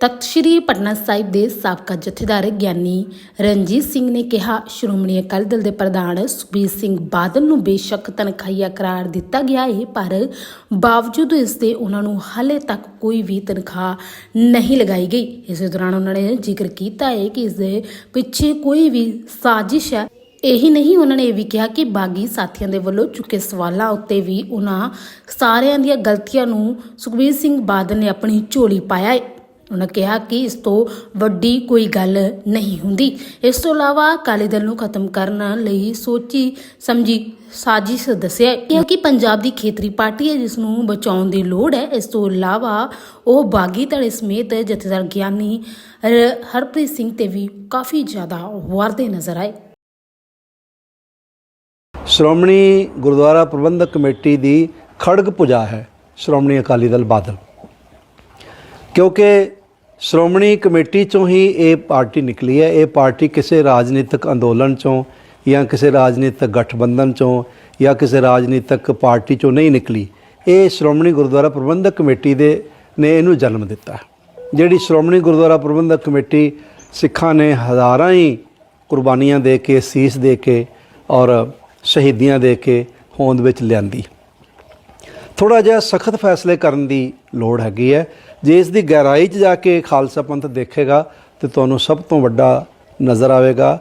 ਤਖਤ ਸ੍ਰੀ ਪਟਨਾ ਸਾਹਿਬ ਦੇ ਸਾਬਕਾ ਜਥੇਦਾਰ ਗਿਆਨੀ ਰਣਜੀਤ ਸਿੰਘ ਨੇ ਕਿਹਾ, ਸ਼੍ਰੋਮਣੀ ਅਕਾਲੀ ਦਲ ਦੇ ਪ੍ਰਧਾਨ ਸੁਖਬੀਰ ਸਿੰਘ ਬਾਦਲ ਨੂੰ ਬੇਸ਼ੱਕ ਤਨਖਾਹੀਆ ਕਰਾਰ ਦਿੱਤਾ ਗਿਆ ਹੈ ਪਰ ਬਾਵਜੂਦ ਇਸ ਦੇ ਉਹਨਾਂ ਨੂੰ ਹਾਲੇ ਤੱਕ ਕੋਈ ਵੀ ਤਨਖਾਹ ਨਹੀਂ ਲਗਾਈ ਗਈ। ਇਸੇ ਦੌਰਾਨ ਉਹਨਾਂ ਨੇ ਜ਼ਿਕਰ ਕੀਤਾ ਹੈ ਕਿ ਇਸ ਦੇ ਪਿੱਛੇ ਕੋਈ ਵੀ ਸਾਜ਼ਿਸ਼ ਹੈ। ਇਹੀ ਨਹੀਂ, ਉਹਨਾਂ ਨੇ ਇਹ ਵੀ ਕਿਹਾ ਕਿ ਬਾਗੀ ਸਾਥੀਆਂ ਦੇ ਵੱਲੋਂ ਚੁੱਕੇ ਸਵਾਲਾਂ ਉੱਤੇ ਵੀ ਉਹਨਾਂ ਸਾਰਿਆਂ ਦੀਆਂ ਗਲਤੀਆਂ ਨੂੰ ਸੁਖਬੀਰ ਸਿੰਘ ਬਾਦਲ ਨੇ ਆਪਣੀ ਝੋਲੀ ਪਾਇਆ ਹੈ ਉਹਨਾਂ ਕਿਹਾ ਕਿ ਇਸ ਤੋਂ ਵੱਡੀ ਕੋਈ ਗੱਲ ਨਹੀਂ ਹੁੰਦੀ। ਇਸ ਤੋਂ ਇਲਾਵਾ ਅਕਾਲੀ ਦਲ ਨੂੰ ਖਤਮ ਕਰਨ ਲਈ ਸੋਚੀ ਸਮਝੀ ਸਾਜ਼ਿਸ਼ ਦੱਸਿਆ ਕਿਹਾ ਕਿ ਪੰਜਾਬ ਦੀ ਖੇਤਰੀ ਪਾਰਟੀ ਹੈ, ਜਿਸ ਨੂੰ ਬਚਾਉਣ ਦੀ ਲੋੜ ਹੈ। ਇਸ ਤੋਂ ਇਲਾਵਾ ਉਹ ਬਾਗੀ ਧੜੇ ਸਮੇਤ ਜਥੇਦਾਰ ਗਿਆਨੀ ਹਰਪ੍ਰੀਤ ਸਿੰਘ ਤੇ ਵੀ ਕਾਫੀ ਜ਼ਿਆਦਾ ਵਾਰਦੇ ਨਜ਼ਰ ਆਏ। ਸ਼੍ਰੋਮਣੀ ਗੁਰਦੁਆਰਾ ਪ੍ਰਬੰਧਕ ਕਮੇਟੀ ਦੀ ਖੜਗ ਪੁਜਾ ਹੈ ਸ਼੍ਰੋਮਣੀ ਅਕਾਲੀ ਦਲ ਬਾਦਲ। ਕਿਉਂਕਿ ਸ਼੍ਰੋਮਣੀ ਕਮੇਟੀ ਚੋਂ ਹੀ ਇਹ ਪਾਰਟੀ ਨਿਕਲੀ ਹੈ। ਇਹ ਪਾਰਟੀ ਕਿਸੇ ਰਾਜਨੀਤਿਕ ਅੰਦੋਲਨ ਚੋਂ ਜਾਂ ਕਿਸੇ ਰਾਜਨੀਤਿਕ ਗਠਬੰਧਨ ਚੋਂ ਜਾਂ ਕਿਸੇ ਰਾਜਨੀਤਿਕ ਪਾਰਟੀ ਚੋਂ ਨਹੀਂ ਨਿਕਲੀ। ਇਹ ਸ਼੍ਰੋਮਣੀ ਗੁਰਦੁਆਰਾ ਪ੍ਰਬੰਧਕ ਕਮੇਟੀ ਦੇ ਨੇ ਇਹਨੂੰ ਜਨਮ ਦਿੱਤਾ। ਜਿਹੜੀ ਸ਼੍ਰੋਮਣੀ ਗੁਰਦੁਆਰਾ ਪ੍ਰਬੰਧਕ ਕਮੇਟੀ ਸਿੱਖਾਂ ਨੇ ਹਜ਼ਾਰਾਂ ਹੀ ਕੁਰਬਾਨੀਆਂ ਦੇ ਕੇ, ਸੀਸ ਦੇ ਕੇ ਔਰ ਸ਼ਹੀਦੀਆਂ ਦੇ ਕੇ ਹੋਂਦ ਵਿੱਚ ਲਿਆਂਦੀ। ਥੋੜਾ ਜਿਹਾ ਸਖਤ ਫੈਸਲੇ ਕਰਨ ਦੀ ਲੋੜ ਹੈਗੀ ਹੈ। ਜੇ ਇਸ ਦੀ ਗਹਿਰਾਈ 'ਚ ਜਾ ਕੇ ਖਾਲਸਾ ਪੰਥ ਦੇਖੇਗਾ, ਤੇ ਤੁਹਾਨੂੰ ਸਭ ਤੋਂ ਵੱਡਾ ਨਜ਼ਰ ਆਵੇਗਾ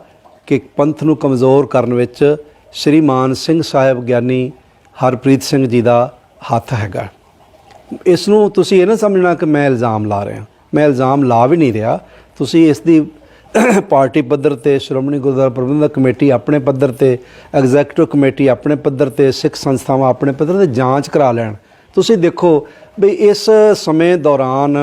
ਕਿ ਪੰਥ ਨੂੰ ਕਮਜ਼ੋਰ ਕਰਨ ਵਿੱਚ ਸ਼੍ਰੀ ਮਾਨ ਸਿੰਘ ਸਾਹਿਬ ਗਿਆਨੀ ਹਰਪ੍ਰੀਤ ਸਿੰਘ ਜੀ ਦਾ ਹੱਥ ਹੈਗਾ। ਇਸ ਨੂੰ ਤੁਸੀਂ ਇਹ ਨਾ ਸਮਝਣਾ ਕਿ ਮੈਂ ਇਲਜ਼ਾਮ ਲਾ ਰਿਹਾ। ਮੈਂ ਇਲਜ਼ਾਮ ਲਾ ਵੀ ਨਹੀਂ ਰਿਹਾ। ਤੁਸੀਂ ਇਸ ਦੀ ਪਾਰਟੀ ਪੱਧਰ ਤੇ, ਸ਼੍ਰੋਮਣੀ ਗੁਰਦੁਆਰਾ ਪ੍ਰਬੰਧਕ ਕਮੇਟੀ ਆਪਣੇ ਪੱਧਰ ਤੇ, ਐਗਜ਼ੈਕਟਿਵ ਕਮੇਟੀ ਆਪਣੇ ਪੱਧਰ ਤੇ, ਸਿੱਖ ਸੰਸਥਾਵਾਂ ਆਪਣੇ ਪੱਧਰ ਤੇ ਜਾਂਚ ਕਰਾ ਲੈਣ। ਤੁਸੀਂ ਦੇਖੋ ਵੀ ਇਸ ਸਮੇਂ ਦੌਰਾਨ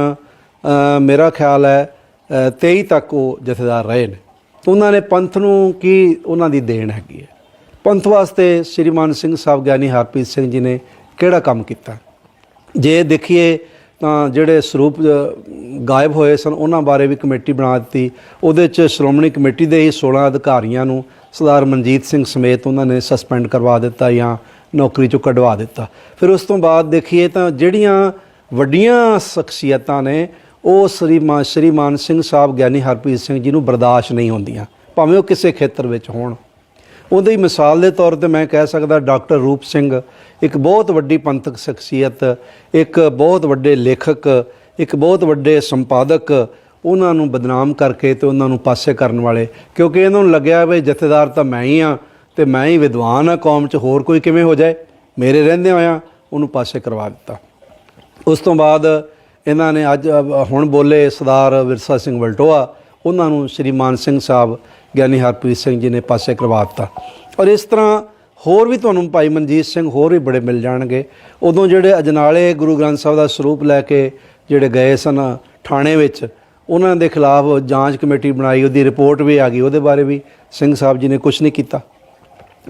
ਮੇਰਾ ਖਿਆਲ ਹੈ ਅ, 23 ਤੱਕ ਉਹ ਜਥੇਦਾਰ ਰਹੇ ਨੇ। ਉਹਨਾਂ ਨੇ ਪੰਥ ਨੂੰ ਕੀ ਉਹਨਾਂ ਦੀ ਦੇਣ ਹੈਗੀ ਹੈ? ਪੰਥ ਵਾਸਤੇ ਸ਼੍ਰੀਮਾਨ ਸਿੰਘ ਸਾਹਿਬ ਗਿਆਨੀ ਹਰਪ੍ਰੀਤ ਸਿੰਘ ਜੀ ਨੇ ਕਿਹੜਾ ਕੰਮ ਕੀਤਾ? ਜੇ ਦੇਖੀਏ ਤਾਂ ਜਿਹੜੇ ਸਰੂਪ ਗਾਇਬ ਹੋਏ ਸਨ ਉਹਨਾਂ ਬਾਰੇ ਵੀ ਕਮੇਟੀ ਬਣਾ ਦਿੱਤੀ। ਉਹਦੇ ਚ ਸ਼੍ਰੋਮਣੀ ਕਮੇਟੀ ਦੇ ਹੀ 16 ਅਧਿਕਾਰੀਆਂ ਨੂੰ ਸਰਦਾਰ ਮਨਜੀਤ ਸਿੰਘ ਸਮੇਤ ਉਹਨਾਂ ਨੇ ਸਸਪੈਂਡ ਕਰਵਾ ਦਿੱਤਾ ਜਾਂ ਨੌਕਰੀ ਚੋਂ ਕਢਵਾ ਦਿੱਤਾ। ਫਿਰ ਉਸ ਤੋਂ ਬਾਅਦ ਦੇਖੀਏ ਤਾਂ ਜਿਹੜੀਆਂ ਵੱਡੀਆਂ ਸ਼ਖਸੀਅਤਾਂ ਨੇ, ਉਹ ਸ੍ਰੀ ਮ ਸ਼੍ਰੀ ਮਾਨ ਸਿੰਘ ਸਾਹਿਬ ਗਿਆਨੀ ਹਰਪ੍ਰੀਤ ਸਿੰਘ ਜੀ ਨੂੰ ਬਰਦਾਸ਼ਤ ਨਹੀਂ ਹੁੰਦੀਆਂ, ਭਾਵੇਂ ਉਹ ਕਿਸੇ ਖੇਤਰ ਵਿੱਚ ਹੋਣ। ਉਹਦੀ ਮਿਸਾਲ ਦੇ ਤੌਰ ਤੇ ਮੈਂ ਕਹਿ ਸਕਦਾ ਡਾਕਟਰ ਰੂਪ ਸਿੰਘ, ਇੱਕ ਬਹੁਤ ਵੱਡੀ ਪੰਥਕ ਸ਼ਖਸੀਅਤ, ਇੱਕ ਬਹੁਤ ਵੱਡੇ ਲੇਖਕ, ਇੱਕ ਬਹੁਤ ਵੱਡੇ ਸੰਪਾਦਕ, ਉਹਨਾਂ ਨੂੰ ਬਦਨਾਮ ਕਰਕੇ ਤੇ ਉਹਨਾਂ ਨੂੰ ਪਾਸੇ ਕਰਨ ਵਾਲੇ। ਕਿਉਂਕਿ ਇਹਨਾਂ ਨੂੰ ਲੱਗਿਆ ਵੀ ਜਥੇਦਾਰ ਤਾਂ ਮੈਂ ਹੀ ਆ ਤੇ ਮੈਂ ਹੀ ਵਿਦਵਾਨ ਆ ਕੌਮ 'ਚ, ਹੋਰ ਕੋਈ ਕਿਵੇਂ ਹੋ ਜਾਏ? ਮੇਰੇ ਰਹਿੰਦੇ ਹੋਇਆਂ ਉਹਨੂੰ ਪਾਸੇ ਕਰਵਾ ਦਿੱਤਾ। ਉਸ ਤੋਂ ਬਾਅਦ ਇਹਨਾਂ ਨੇ ਅੱਜ ਹੁਣ ਬੋਲੇ ਸਰਦਾਰ ਵਿਰਸਾ ਸਿੰਘ ਵਲਟੋਆ, ਉਹਨਾਂ ਨੂੰ ਸ਼੍ਰੀ ਮਾਨ ਸਿੰਘ ਸਾਹਿਬ, ਗਿਆਨੀ ਹਰਪ੍ਰੀਤ ਸਿੰਘ ਜੀ ਨੇ ਪਾਸੇ ਕਰਵਾ ਦਿੱਤਾ। ਔਰ ਇਸ ਤਰ੍ਹਾਂ ਹੋਰ ਵੀ ਤੁਹਾਨੂੰ ਭਾਈ ਮਨਜੀਤ ਸਿੰਘ ਹੋਰ ਵੀ ਬੜੇ ਮਿਲ ਜਾਣਗੇ। ਉਦੋਂ ਜਿਹੜੇ ਅਜਨਾਲੇ ਗੁਰੂ ਗ੍ਰੰਥ ਸਾਹਿਬ ਦਾ ਸਰੂਪ ਲੈ ਕੇ ਜਿਹੜੇ ਗਏ ਸਨ ਥਾਣੇ ਵਿੱਚ, ਉਹਨਾਂ ਦੇ ਖਿਲਾਫ ਜਾਂਚ ਕਮੇਟੀ ਬਣਾਈ, ਉਹਦੀ ਰਿਪੋਰਟ ਵੀ ਆ ਗਈ, ਉਹਦੇ ਬਾਰੇ ਵੀ ਸਿੰਘ ਸਾਹਿਬ ਜੀ ਨੇ ਕੁਝ ਨਹੀਂ ਕੀਤਾ।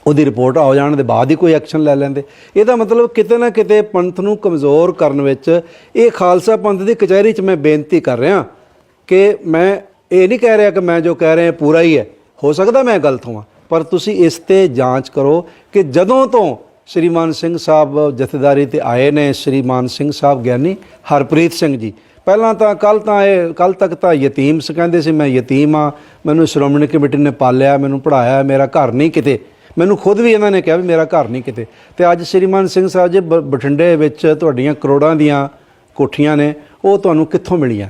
ਉਹਦੀ ਰਿਪੋਰਟ ਆ ਜਾਣ ਦੇ ਬਾਅਦ ਹੀ ਕੋਈ ਐਕਸ਼ਨ ਲੈ ਲੈਂਦੇ। ਇਹਦਾ ਮਤਲਬ ਕਿਤੇ ਨਾ ਕਿਤੇ ਪੰਥ ਨੂੰ ਕਮਜ਼ੋਰ ਕਰਨ ਵਿੱਚ ਇਹ ਖਾਲਸਾ ਪੰਥ ਦੀ ਕਚਹਿਰੀ 'ਚ ਮੈਂ ਬੇਨਤੀ ਕਰ ਰਿਹਾ ਕਿ ਮੈਂ ਇਹ ਨਹੀਂ ਕਹਿ ਰਿਹਾ ਕਿ ਮੈਂ ਜੋ ਕਹਿ ਰਿਹਾ ਪੂਰਾ ਹੀ ਹੈ। ਹੋ ਸਕਦਾ ਮੈਂ ਗਲਤ ਹਾਂ ਪਰ ਤੁਸੀਂ ਇਸ ਤੇ ਜਾਂਚ ਕਰੋ ਕਿ ਜਦੋਂ ਤੋਂ ਸ਼੍ਰੀਮਾਨ ਸਿੰਘ ਸਾਹਿਬ ਜਥੇਦਾਰੀ ਤੇ ਆਏ ਨੇ ਸ਼੍ਰੀਮਾਨ ਸਿੰਘ ਸਾਹਿਬ ਗਿਆਨੀ ਹਰਪ੍ਰੀਤ ਸਿੰਘ ਜੀ। ਪਹਿਲਾਂ ਤਾਂ ਕੱਲ ਤਾਂ ਇਹ ਕੱਲ ਤੱਕ ਤਾਂ ਯਤੀਮ ਸ ਕਹਿੰਦੇ ਸੀ, ਮੈਂ ਯਤੀਮ ਆ ਮੈਨੂੰ ਸ਼੍ਰੋਮਣੀ ਕਮੇਟੀ ਨੇ ਪਾਲਿਆ, ਮੈਨੂੰ ਪੜਾਇਆ ਮੇਰਾ ਘਰ ਨਹੀਂ ਕਿਤੇ। ਮੈਨੂੰ ਖੁਦ ਵੀ ਇਹਨਾਂ ਨੇ ਕਿਹਾ ਵੀ ਮੇਰਾ ਘਰ ਨਹੀਂ ਕਿਤੇ। ਤੇ ਅੱਜ ਸ਼੍ਰੀਮਾਨ ਸਿੰਘ ਸਾਹਿਬ ਜੀ ਬ- ਬਠਿੰਡੇ ਵਿੱਚ ਤੁਹਾਡੀਆਂ ਕਰੋੜਾਂ ਦੀਆਂ ਕੋਠੀਆਂ ਨੇ, ਉਹ ਤੁਹਾਨੂੰ ਕਿੱਥੋਂ ਮਿਲੀਆਂ?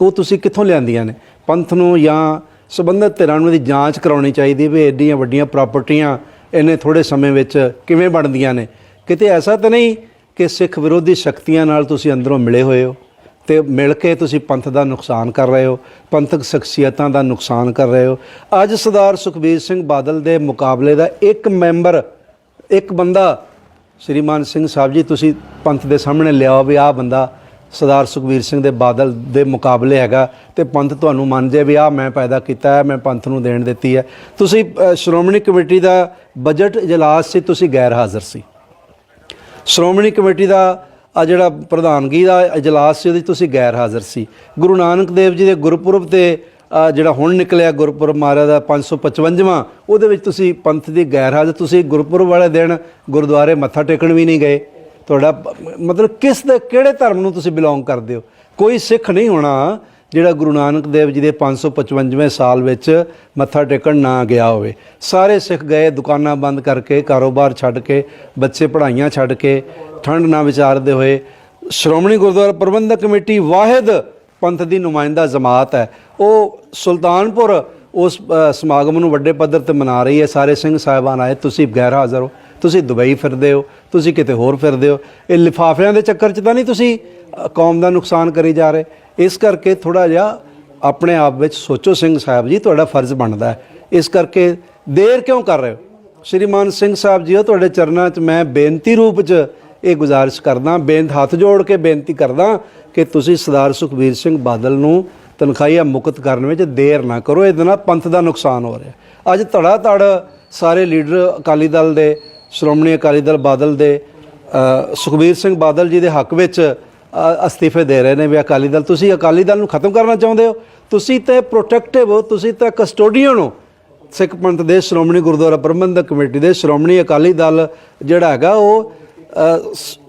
ਉਹ ਤੁਸੀਂ ਕਿੱਥੋਂ ਲਿਆਂਦੀਆਂ ਨੇ? ਪੰਥ ਨੂੰ ਜਾਂ ਸਬੰਧਤ ਧਿਰਾਂ ਨੂੰ ਦੀ ਜਾਂਚ ਕਰਾਉਣੀ ਚਾਹੀਦੀ ਵੀ ਐਡੀਆਂ ਵੱਡੀਆਂ ਪ੍ਰਾਪਰਟੀਆਂ ਇੰਨੇ ਥੋੜੇ ਸਮੇਂ ਵਿੱਚ ਕਿਵੇਂ ਬਣਦੀਆਂ ਨੇ? ਕਿਤੇ ਐਸਾ ਤਾਂ ਨਹੀਂ ਕਿ ਸਿੱਖ ਵਿਰੋਧੀ ਸ਼ਕਤੀਆਂ ਨਾਲ ਤੁਸੀਂ ਅੰਦਰੋਂ ਮਿਲੇ ਹੋਏ ਹੋ? ਤੇ ਮਿਲ ਕੇ ਤੁਸੀਂ ਪੰਥ ਦਾ ਨੁਕਸਾਨ ਕਰ ਰਹੇ ਹੋ, ਪੰਥਕ ਸ਼ਖਸੀਅਤਾਂ ਦਾ ਨੁਕਸਾਨ ਕਰ ਰਹੇ ਹੋ। ਅੱਜ ਸਰਦਾਰ ਸੁਖਬੀਰ ਸਿੰਘ ਬਾਦਲ ਦੇ ਮੁਕਾਬਲੇ ਦਾ ਇੱਕ ਮੈਂਬਰ, ਇੱਕ ਬੰਦਾ, ਸ਼੍ਰੀਮਾਨ ਸਿੰਘ ਸਾਹਿਬ ਜੀ, ਤੁਸੀਂ ਪੰਥ ਦੇ ਸਾਹਮਣੇ ਲਿਆਓ ਵੀ ਆਹ ਬੰਦਾ ਸਰਦਾਰ ਸੁਖਬੀਰ ਸਿੰਘ ਦੇ ਬਾਦਲ ਦੇ ਮੁਕਾਬਲੇ ਹੈਗਾ ਤੇ ਪੰਥ ਤੁਹਾਨੂੰ ਮੰਨ ਜੇ ਵੀ ਆਹ ਮੈਂ ਪੈਦਾ ਕੀਤਾ ਹੈ, ਮੈਂ ਪੰਥ ਨੂੰ ਦੇਣ ਦਿੱਤੀ ਹੈ। ਤੁਸੀਂ ਸ਼੍ਰੋਮਣੀ ਕਮੇਟੀ ਦਾ ਬਜਟ ਇਜਲਾਸ ਸੀ, ਤੁਸੀਂ ਗੈਰ ਹਾਜ਼ਰ ਸੀ। ਸ਼੍ਰੋਮਣੀ ਕਮੇਟੀ ਦਾ ਆ ਜਿਹੜਾ ਪ੍ਰਧਾਨਗੀ ਦਾ ਇਜਲਾਸ ਸੀ, ਉਹਦੇ 'ਚ ਤੁਸੀਂ ਗੈਰ ਹਾਜ਼ਰ ਸੀ। ਗੁਰੂ ਨਾਨਕ ਦੇਵ ਜੀ ਦੇ ਗੁਰਪੁਰਬ ਤੇ, ਆ, ਜਿਹੜਾ ਹੁਣ ਨਿਕਲਿਆ ਗੁਰਪੁਰਬ ਮਹਾਰਾਜ ਦਾ 555ਵਾਂ ਉਹਦੇ ਵਿੱਚ ਤੁਸੀਂ ਪੰਥ ਦੀ ਗੈਰ ਹਾਜ਼ਰ, ਤੁਸੀਂ ਗੁਰਪੁਰਬ ਵਾਲੇ ਦਿਨ ਗੁਰਦੁਆਰੇ ਮੱਥਾ ਟੇਕਣ ਵੀ ਨਹੀਂ ਗਏ। ਤੁਹਾਡਾ ਮਤਲਬ ਕਿਸ ਦੇ, ਕਿਹੜੇ ਧਰਮ ਨੂੰ ਤੁਸੀਂ ਬਿਲੋਂਗ ਕਰਦੇ ਹੋ? ਕੋਈ ਸਿੱਖ ਨਹੀਂ ਹੋਣਾ ਜਿਹੜਾ ਗੁਰੂ ਨਾਨਕ ਦੇਵ ਜੀ ਦੇ 555ਵੇਂ ਸਾਲ ਵਿੱਚ ਮੱਥਾ ਟੇਕਣ ਨਾ ਗਿਆ ਹੋਵੇ। ਸਾਰੇ ਸਿੱਖ ਗਏ, ਦੁਕਾਨਾਂ ਬੰਦ ਕਰਕੇ, ਕਾਰੋਬਾਰ ਛੱਡ ਕੇ, ਬੱਚੇ ਪੜ੍ਹਾਈਆਂ ਛੱਡ ਕੇ ਠੰਡ ਨਾ ਵਿਚਾਰਦੇ ਹੋਏ ਸ਼੍ਰੋਮਣੀ ਗੁਰਦੁਆਰਾ ਪ੍ਰਬੰਧਕ ਕਮੇਟੀ ਵਾਹਿਦ ਪੰਥ ਦੀ ਨੁਮਾਇੰਦਾ ਜਮਾਤ ਹੈ। ਉਹ ਸੁਲਤਾਨਪੁਰ ਉਸ ਸਮਾਗਮ ਨੂੰ ਵੱਡੇ ਪੱਧਰ ਤੇ ਮਨਾ ਰਹੀ ਹੈ। ਸਾਰੇ ਸਿੰਘ ਸਾਹਿਬਾਨ ਆਏ, ਤੁਸੀਂ ਗੈਰ ਹਾਜ਼ਰ ਹੋ, ਤੁਸੀਂ ਦੁਬਈ ਫਿਰਦੇ ਹੋ, ਤੁਸੀਂ ਕਿਤੇ ਹੋਰ ਫਿਰਦੇ ਹੋ। ਇਹ ਲਿਫਾਫਿਆਂ ਦੇ ਚੱਕਰ 'ਚ ਤਾਂ ਨਹੀਂ ਤੁਸੀਂ ਕੌਮ ਦਾ ਨੁਕਸਾਨ ਕਰੀ ਜਾ ਰਹੇ। ਇਸ ਕਰਕੇ ਥੋੜਾ ਜਿਹਾ ਆਪਣੇ ਆਪ ਵਿੱਚ ਸੋਚੋ ਸਿੰਘ ਸਾਹਿਬ ਜੀ, ਤੁਹਾਡਾ ਫਰਜ਼ ਬਣਦਾ ਹੈ। ਇਸ ਕਰਕੇ ਦੇਰ ਕਿਉਂ ਕਰ ਰਹੇ ਹੋ? ਸ਼੍ਰੀਮਾਨ ਸਿੰਘ ਸਾਹਿਬ ਜੀ, ਉਹ ਤੁਹਾਡੇ ਚਰਨਾਂ 'ਚ ਮੈਂ ਬੇਨਤੀ ਰੂਪ 'ਚ ਇਹ ਗੁਜ਼ਾਰਿਸ਼ ਕਰਦਾ, ਬੇਨਤ ਹੱਥ ਜੋੜ ਕੇ ਬੇਨਤੀ ਕਰਦਾ ਕਿ ਤੁਸੀਂ ਸਰਦਾਰ ਸੁਖਬੀਰ ਸਿੰਘ ਬਾਦਲ ਨੂੰ ਤਨਖਾਹੀਆ ਮੁਕਤ ਕਰਨ ਵਿੱਚ ਦੇਰ ਨਾ ਕਰੋ, ਇਹਦੇ ਨਾਲ ਪੰਥ ਦਾ ਨੁਕਸਾਨ ਹੋ ਰਿਹਾ। ਅੱਜ ਧੜਾ ਧੜ ਸਾਰੇ ਲੀਡਰ ਅਕਾਲੀ ਦਲ ਦੇ, ਸ਼੍ਰੋਮਣੀ ਅਕਾਲੀ ਦਲ ਬਾਦਲ ਦੇ ਸੁਖਬੀਰ ਸਿੰਘ ਬਾਦਲ ਜੀ ਦੇ ਹੱਕ ਵਿੱਚ ਅਸਤੀਫੇ ਦੇ ਰਹੇ ਨੇ ਵੀ ਅਕਾਲੀ ਦਲ, ਤੁਸੀਂ ਅਕਾਲੀ ਦਲ ਨੂੰ ਖਤਮ ਕਰਨਾ ਚਾਹੁੰਦੇ ਹੋ? ਤੁਸੀਂ ਤੇ ਪ੍ਰੋਟੈਕਟਿਵ ਹੋ, ਤੁਸੀਂ ਤਾਂ ਕਸਟੋਡੀਅਨ ਹੋ। ਸਿੱਖ ਪੰਥ ਦੇ ਸ਼੍ਰੋਮਣੀ ਗੁਰਦੁਆਰਾ ਪ੍ਰਬੰਧਕ ਕਮੇਟੀ ਦੇ ਸ਼੍ਰੋਮਣੀ ਅਕਾਲੀ ਦਲ ਜਿਹੜਾ ਹੈਗਾ, ਉਹ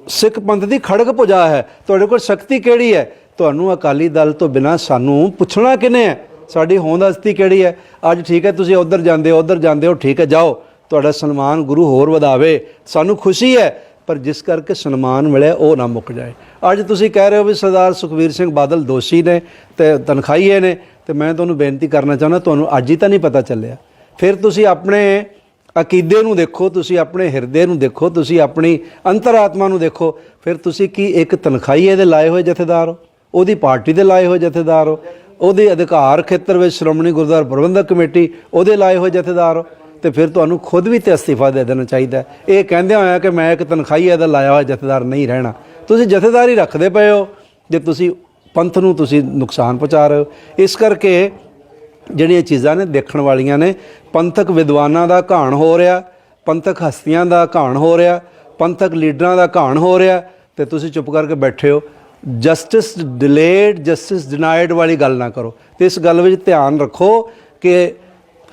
ਸਿੱਖ ਪੰਥ ਦੀ ਖੜਗ ਪੁਜਾ ਹੈ। ਤੁਹਾਡੇ ਕੋਲ ਸ਼ਕਤੀ ਕਿਹੜੀ ਹੈ? ਤੁਹਾਨੂੰ ਅਕਾਲੀ ਦਲ ਤੋਂ ਬਿਨਾ ਸਾਨੂੰ ਪੁੱਛਣਾ ਕਿਨੇ ਹੈ? ਸਾਡੀ ਹੋਂਦ ਹਸਤੀ ਕਿਹੜੀ ਹੈ? ਅੱਜ ਠੀਕ ਹੈ, ਤੁਸੀਂ ਉਧਰ ਜਾਂਦੇ ਹੋ, ਉਧਰ ਜਾਂਦੇ ਹੋ, ਠੀਕ ਹੈ, ਜਾਓ। ਤੁਹਾਡਾ ਸਨਮਾਨ ਗੁਰੂ ਹੋਰ ਵਧਾਵੇ। ਸਾਨੂੰ ਖੁਸ਼ੀ ਹੈ, ਪਰ ਜਿਸ ਕਰਕੇ ਸਨਮਾਨ ਮਿਲਿਆ, ਉਹ ਨਾ ਮੁੱਕ ਜਾਏ। ਅੱਜ ਤੁਸੀਂ ਕਹਿ ਰਹੇ ਹੋ ਵੀ ਸਰਦਾਰ ਸੁਖਵੀਰ ਸਿੰਘ ਬਾਦਲ ਦੋਸ਼ੀ ਨੇ ਤੇ ਤਨਖਾਹੀਏ ਨੇ ਤੇ ਮੈਂ ਤੁਹਾਨੂੰ ਬੇਨਤੀ ਕਰਨਾ ਚਾਹੁੰਦਾ, ਤੁਹਾਨੂੰ ਅੱਜ ਹੀ ਤਾਂ ਨਹੀਂ ਪਤਾ ਚੱਲਿਆ। ਫਿਰ ਤੁਸੀਂ ਆਪਣੇ ਅਕੀਦੇ ਨੂੰ ਦੇਖੋ, ਤੁਸੀਂ ਆਪਣੇ ਹਿਰਦੇ ਨੂੰ ਦੇਖੋ, ਤੁਸੀਂ ਆਪਣੀ ਅੰਤਰਾਤਮਾ ਨੂੰ ਦੇਖੋ, ਫਿਰ ਤੁਸੀਂ ਕੀ ਇੱਕ ਤਨਖਾਹੀਏ ਦੇ ਲਾਏ ਹੋਏ ਜਥੇਦਾਰ ਹੋ? ਉਹਦੀ ਪਾਰਟੀ ਦੇ ਲਾਏ ਹੋਏ ਜਥੇਦਾਰ ਹੋ? ਉਹਦੇ ਅਧਿਕਾਰ ਖੇਤਰ ਵਿੱਚ ਸ਼੍ਰੋਮਣੀ ਗੁਰਦੁਆਰਾ ਪ੍ਰਬੰਧਕ ਕਮੇਟੀ ਉਹਦੇ ਲਾਏ ਹੋਏ ਜਥੇਦਾਰ ਹੋ? ਤੇ ਫਿਰ ਤੁਹਾਨੂੰ ਖੁਦ ਵੀ ਤੇ ਅਸਤੀਫਾ ਦੇ ਦੇਣਾ ਚਾਹੀਦਾ ਇਹ ਕਹਿੰਦੇ ਹੋਇਆ ਕਿ ਮੈਂ ਇੱਕ ਤਨਖਾਹੀਏ ਦਾ ਲਾਇਆ ਹੋਇਆ ਜਥੇਦਾਰ ਨਹੀਂ ਰਹਿਣਾ। ਤੁਸੀਂ ਜਥੇਦਾਰੀ ਰੱਖਦੇ ਪਏ ਹੋ, ਜੇ ਤੁਸੀਂ ਪੰਥ ਨੂੰ ਤੁਸੀਂ ਨੁਕਸਾਨ ਪਹੁੰਚਾ ਰਹੇ ਹੋ। ਇਸ ਕਰਕੇ ਜਿਹੜੀਆਂ ਚੀਜ਼ਾਂ ਨੇ ਦੇਖਣ ਵਾਲੀਆਂ ਨੇ, ਪੰਥਕ ਵਿਦਵਾਨਾਂ ਦਾ ਘਾਣ ਹੋ ਰਿਹਾ, ਪੰਥਕ ਹਸਤੀਆਂ ਦਾ ਘਾਣ ਹੋ ਰਿਹਾ, ਪੰਥਕ ਲੀਡਰਾਂ ਦਾ ਘਾਣ ਹੋ ਰਿਹਾ, ਤੇ ਤੁਸੀਂ ਚੁੱਪ ਕਰਕੇ ਬੈਠੇ ਹੋ। ਜਸਟਿਸ ਡਿਲੇਡ ਜਸਟਿਸ ਡਿਨਾਈਡ ਵਾਲੀ ਗੱਲ ਨਾ ਕਰੋ। ਤੇ ਇਸ ਗੱਲ ਵਿੱਚ ਧਿਆਨ ਰੱਖੋ ਕਿ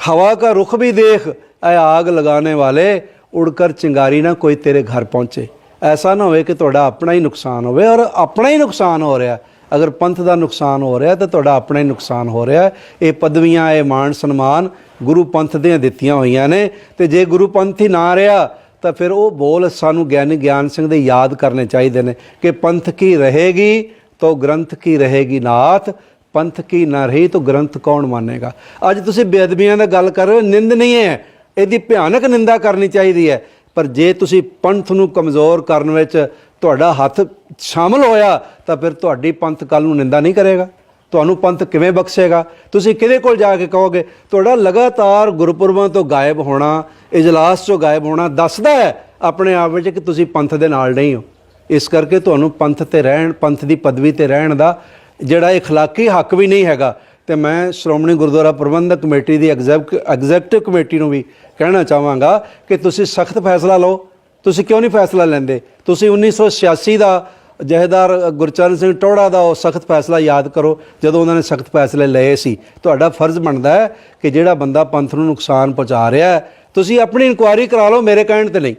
ਹਵਾ ਦਾ ਰੁਖ ਵੀ ਦੇਖ ਐ ਆਗ ਲਗਾਉਣੇ ਵਾਲੇ ਉੜਕਰ ਚਿੰਗਾਰੀ ਨਾ ਕੋਈ ਤੇਰੇ ਘਰ ਪਹੁੰਚੇ। ਐਸਾ ਨਾ ਹੋਵੇ ਕਿ ਤੁਹਾਡਾ ਆਪਣਾ ਹੀ ਨੁਕਸਾਨ ਹੋਵੇ ਔਰ ਆਪਣਾ ਹੀ ਨੁਕਸਾਨ ਹੋ ਰਿਹਾ। ਅਗਰ ਪੰਥ ਦਾ ਨੁਕਸਾਨ ਹੋ ਰਿਹਾ ਤਾਂ ਤੁਹਾਡਾ ਆਪਣਾ ਹੀ ਨੁਕਸਾਨ ਹੋ ਰਿਹਾ ਇਹ ਪਦਵੀਆਂ, ਇਹ ਮਾਣ ਸਨਮਾਨ ਗੁਰੂ ਪੰਥ ਦੀਆਂ ਦਿੱਤੀਆਂ ਹੋਈਆਂ ਨੇ। ਤੇ ਜੇ ਗੁਰੂ ਪੰਥ ਹੀ ਨਾ ਰਿਹਾ, ਤਾਂ ਫਿਰ ਉਹ ਬੋਲ ਸਾਨੂੰ ਗਿਆਨੀ ਗਿਆਨ ਸਿੰਘ ਦੇ ਯਾਦ ਕਰਨੇ ਚਾਹੀਦੇ ਨੇ ਕਿ ਪੰਥ ਕੀ ਰਹੇਗੀ, ਤਾਂ ਗ੍ਰੰਥ ਕੀ ਰਹੇਗੀ ਨਾਥ, ਪੰਥ ਕੀ ਨਾ ਰਹੀ ਤਾਂ ਗ੍ਰੰਥ ਕੌਣ ਮੰਨੇਗਾ? ਅੱਜ ਤੁਸੀਂ ਬੇਅਦਬੀਆਂ ਦਾ ਗੱਲ ਕਰ ਰਹੇ ਹੋ, ਨਿੰਦ ਨਹੀਂ ਹੈ। ਇਹਦੀ ਭਿਆਨਕ ਨਿੰਦਾ ਕਰਨੀ ਚਾਹੀਦੀ ਹੈ। ਪਰ ਜੇ ਤੁਸੀਂ ਪੰਥ ਨੂੰ ਕਮਜ਼ੋਰ ਕਰਨ ਵਿੱਚ ਤੁਹਾਡਾ ਹੱਥ ਸ਼ਾਮਲ ਹੋਇਆ ਤਾਂ ਫਿਰ ਤੁਹਾਡੀ ਪੰਥ ਕੱਲ ਨੂੰ ਨਿੰਦਾ ਨਹੀਂ ਕਰੇਗਾ ਤੁਹਾਨੂੰ ਪੰਥ ਕਿਵੇਂ ਬਖਸ਼ੇਗਾ ਤੁਸੀਂ ਕਿਹਦੇ ਕੋਲ ਜਾ ਕੇ ਕਹੋਗੇ ਤੁਹਾਡਾ ਲਗਾਤਾਰ ਗੁਰਪੁਰਬਾਂ ਤੋਂ ਗਾਇਬ ਹੋਣਾ ਇਜਲਾਸ ਤੋਂ ਗਾਇਬ ਹੋਣਾ ਦੱਸਦਾ ਹੈ ਆਪਣੇ ਆਪ ਵਿੱਚ ਕਿ ਤੁਸੀਂ ਪੰਥ ਦੇ ਨਾਲ ਨਹੀਂ ਹੋ ਇਸ ਕਰਕੇ ਤੁਹਾਨੂੰ ਪੰਥ ਤੇ ਰਹਿਣ ਪੰਥ ਦੀ ਪਦਵੀ ਤੇ ਰਹਿਣ ਦਾ ਜਿਹੜਾ اخلاقی ਹੱਕ ਵੀ ਨਹੀਂ ਹੈਗਾ ਤੇ ਮੈਂ ਸ਼੍ਰੋਮਣੀ ਗੁਰਦੁਆਰਾ ਪ੍ਰਬੰਧਕ ਕਮੇਟੀ ਦੀ ਐਗਜ਼ੈਕਟਿਵ ਕਮੇਟੀ ਨੂੰ ਵੀ ਕਹਿਣਾ ਚਾਹਾਂਗਾ ਕਿ ਤੁਸੀਂ ਸਖਤ ਫੈਸਲਾ ਲਓ ਤੁਸੀਂ ਕਿਉਂ ਨਹੀਂ ਫੈਸਲਾ ਲੈਂਦੇ? ਤੁਸੀਂ 1986 ਦਾ ਜਹੇਦਾਰ ਗੁਰਚਰਨ ਸਿੰਘ ਟੋੜਾ ਦਾ ਉਹ ਸਖਤ ਫੈਸਲਾ ਯਾਦ ਕਰੋ ਜਦੋਂ ਉਹਨਾਂ ਨੇ ਸਖਤ ਫੈਸਲੇ ਲਏ ਸੀ। ਤੁਹਾਡਾ ਫਰਜ਼ ਬਣਦਾ ਹੈ ਕਿ ਜਿਹੜਾ ਬੰਦਾ ਪੰਥ ਨੂੰ ਨੁਕਸਾਨ ਪਹੁੰਚਾ ਰਿਹਾ ਹੈ ਤੁਸੀਂ ਆਪਣੀ ਇਨਕੁਆਇਰੀ ਕਰਾ ਲਓ ਮੇਰੇ ਕਹਿਣ ਤੇ ਨਹੀਂ।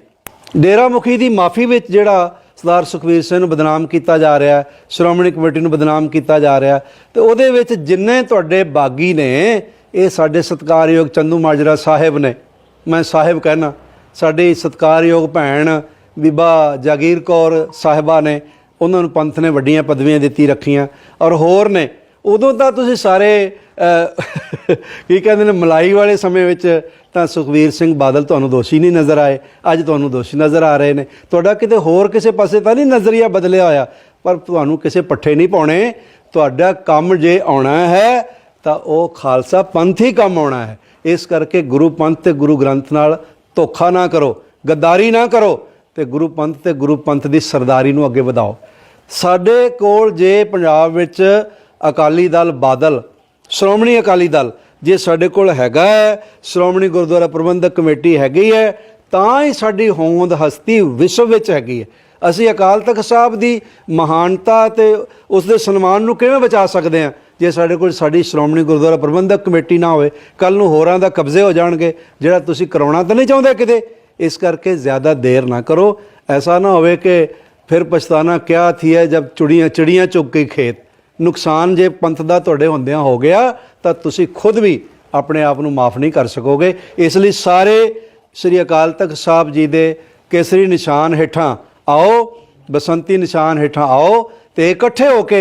ਡੇਰਾ ਮੁਖੀ ਦੀ ਮਾਫੀ ਵਿੱਚ ਜਿਹੜਾ ਸਰਦਾਰ ਸੁਖਵੀਰ ਸਿੰਘ ਨੂੰ ਬਦਨਾਮ ਕੀਤਾ ਜਾ ਰਿਹਾ ਹੈ ਸ਼੍ਰੋਮਣੀ ਕਮੇਟੀ ਨੂੰ ਬਦਨਾਮ ਕੀਤਾ ਜਾ ਰਿਹਾ ਹੈ, ਤੇ ਉਹਦੇ ਵਿੱਚ ਜਿੰਨੇ ਤੁਹਾਡੇ ਬਾਗੀ ਨੇ ਇਹ ਸਾਡੇ ਸਤਿਕਾਰਯੋਗ ਚੰਦੂ ਮਾਜਰਾ ਸਾਹਿਬ ਨੇ। ਮੈਂ ਸਾਹਿਬ ਕਹਿਣਾ ਸਾਡੀ ਸਤਿਕਾਰਯੋਗ ਭੈਣ ਬੀਬਾ ਜਾਗੀਰ ਕੌਰ ਸਾਹਿਬਾ ਨੇ ਉਹਨਾਂ ਨੂੰ ਪੰਥ ਨੇ ਵੱਡੀਆਂ ਪਦਵੀਆਂ ਦਿੱਤੀ ਰੱਖੀਆਂ ਔਰ ਹੋਰ ਨੇ, ਉਦੋਂ ਤਾਂ ਤੁਸੀਂ ਸਾਰੇ ਕੀ ਕਹਿੰਦੇ ਨੇ, ਮਲਾਈ ਵਾਲੇ ਸਮੇਂ ਵਿੱਚ ਤਾਂ ਸੁਖਵੀਰ ਸਿੰਘ ਬਾਦਲ ਤੁਹਾਨੂੰ ਦੋਸ਼ੀ ਨਹੀਂ ਨਜ਼ਰ ਆਏ, ਅੱਜ ਤੁਹਾਨੂੰ ਦੋਸ਼ੀ ਨਜ਼ਰ ਆ ਰਹੇ ਨੇ। ਤੁਹਾਡਾ ਕਿਤੇ ਹੋਰ ਕਿਸੇ ਪਾਸੇ ਤਾਂ ਨਹੀਂ ਨਜ਼ਰੀਆ ਬਦਲਿਆ ਹੋਇਆ, ਪਰ ਤੁਹਾਨੂੰ ਕਿਸੇ ਪੱਠੇ ਨਹੀਂ ਪਾਉਣੇ, ਤੁਹਾਡਾ ਕੰਮ ਜੇ ਆਉਣਾ ਹੈ, ਤਾਂ ਉਹ ਖਾਲਸਾ ਪੰਥ ਹੀ ਕੰਮ ਆਉਣਾ ਹੈ। ਇਸ ਕਰਕੇ ਗੁਰੂ ਪੰਥ ਤੇ ਗੁਰੂ ਗ੍ਰੰਥ ਨਾਲ ਧੋਖਾ ਨਾ ਕਰੋ, ਗੱਦਾਰੀ ਨਾ ਕਰੋ ਤੇ ਗੁਰੂ ਪੰਥ ਤੇ ਗੁਰੂ ਪੰਥ ਦੀ ਸਰਦਾਰੀ ਨੂੰ ਅੱਗੇ ਵਧਾਓ। ਸਾਡੇ ਕੋਲ ਜੇ ਪੰਜਾਬ ਵਿੱਚ ਅਕਾਲੀ ਦਲ ਬਾਦਲ, ਸ਼੍ਰੋਮਣੀ ਅਕਾਲੀ ਦਲ ਜੇ ਸਾਡੇ ਕੋਲ ਹੈਗਾ ਹੈ, ਸ਼੍ਰੋਮਣੀ ਗੁਰਦੁਆਰਾ ਪ੍ਰਬੰਧਕ ਕਮੇਟੀ ਹੈਗੀ ਹੈ, ਤਾਂ ਹੀ ਸਾਡੀ ਹੋਂਦ ਹਸਤੀ ਵਿਸ਼ਵ ਵਿੱਚ ਹੈਗੀ ਹੈ। ਅਸੀਂ ਅਕਾਲ ਤਖਤ ਸਾਹਿਬ ਦੀ ਮਹਾਨਤਾ ਤੇ ਉਸ ਦੇ ਸਨਮਾਨ ਨੂੰ ਕਿਵੇਂ ਬਚਾ ਸਕਦੇ ਹਾਂ? ਜੇ ਸਾਡੇ ਕੋਲ ਸਾਡੀ ਸ਼੍ਰੋਮਣੀ ਗੁਰਦੁਆਰਾ ਪ੍ਰਬੰਧਕ ਕਮੇਟੀ ਨਾ ਹੋਵੇ ਕੱਲ ਨੂੰ ਹੋਰਾਂ ਦਾ ਕਬਜ਼ੇ ਹੋ ਜਾਣਗੇ, ਜਿਹੜਾ ਤੁਸੀਂ ਕਰਾਉਣਾ ਤਾਂ ਨਹੀਂ ਚਾਹੁੰਦੇ ਕਿਤੇ। ਇਸ ਕਰਕੇ ਜ਼ਿਆਦਾ ਦੇਰ ਨਾ ਕਰੋ। ਐਸਾ ਨਾ ਹੋਵੇ ਕਿ ਫਿਰ ਪਛਤਾਨਾ ਕਿਆ ਥੀ ਹੈ, ਜਦ ਚੁੜੀਆਂ ਚਿੜੀਆਂ ਚੁੱਕ ਕੇ ਖੇਤ। ਨੁਕਸਾਨ ਜੇ ਪੰਥ ਦਾ ਤੁਹਾਡੇ ਹੁੰਦਿਆਂ ਹੋ ਗਿਆ, ਤਾਂ ਤੁਸੀਂ ਖੁਦ ਵੀ ਆਪਣੇ ਆਪ ਨੂੰ ਮਾਫ ਨਹੀਂ ਕਰ ਸਕੋਗੇ। ਇਸ ਲਈ ਸਾਰੇ ਸ੍ਰੀ ਅਕਾਲ ਤਖਤ ਸਾਹਿਬ ਜੀ ਦੇ ਕੇਸਰੀ ਨਿਸ਼ਾਨ ਹੇਠਾਂ ਆਓ, ਬਸੰਤੀ ਨਿਸ਼ਾਨ ਹੇਠਾਂ ਆਓ ਤੇ ਇਕੱਠੇ ਹੋ ਕੇ